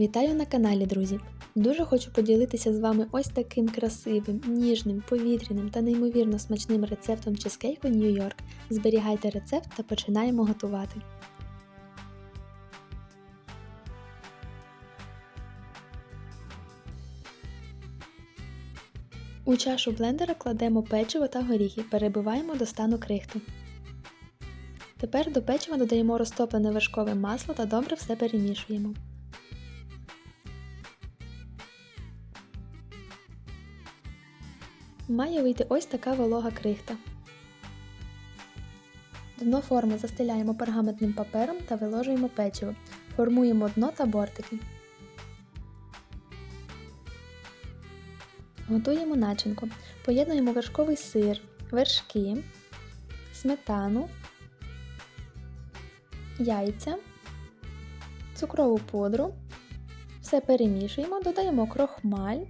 Вітаю на каналі, друзі! Дуже хочу поділитися з вами ось таким красивим, ніжним, повітряним та неймовірно смачним рецептом чизкейку Нью-Йорк. Зберігайте рецепт та починаємо готувати. У чашу блендера кладемо печиво та горіхи, перебиваємо до стану крихти. Тепер до печива додаємо розтоплене вершкове масло та добре все перемішуємо. Має вийти ось така волога крихта. Дно форми застеляємо пергаментним папером та виложуємо печиво. Формуємо дно та бортики. Готуємо начинку. Поєднуємо вершковий сир, вершки, сметану, яйця, цукрову пудру. Все перемішуємо, додаємо крохмаль,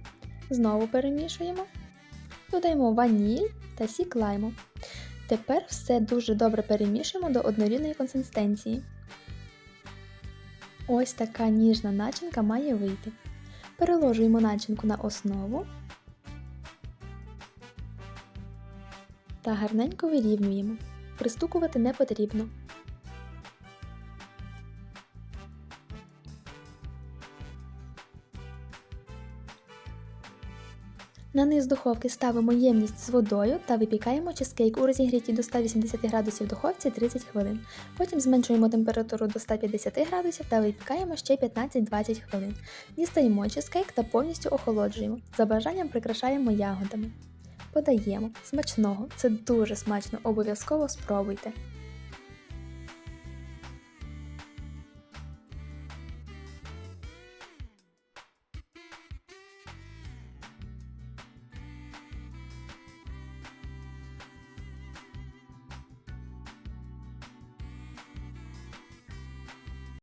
знову перемішуємо. Додаємо ваніль та сік лайму. Тепер все дуже добре перемішуємо до однорідної консистенції. Ось така ніжна начинка має вийти. Переложуємо начинку на основу та гарненько вирівнюємо. Пристукувати не потрібно. На низ духовки ставимо ємність з водою та випікаємо чизкейк у розігріті до 180 градусів духовці 30 хвилин. Потім зменшуємо температуру до 150 градусів та випікаємо ще 15-20 хвилин. Дістаємо чизкейк та повністю охолоджуємо. За бажанням прикрашаємо ягодами. Подаємо смачного, це дуже смачно, обов'язково спробуйте.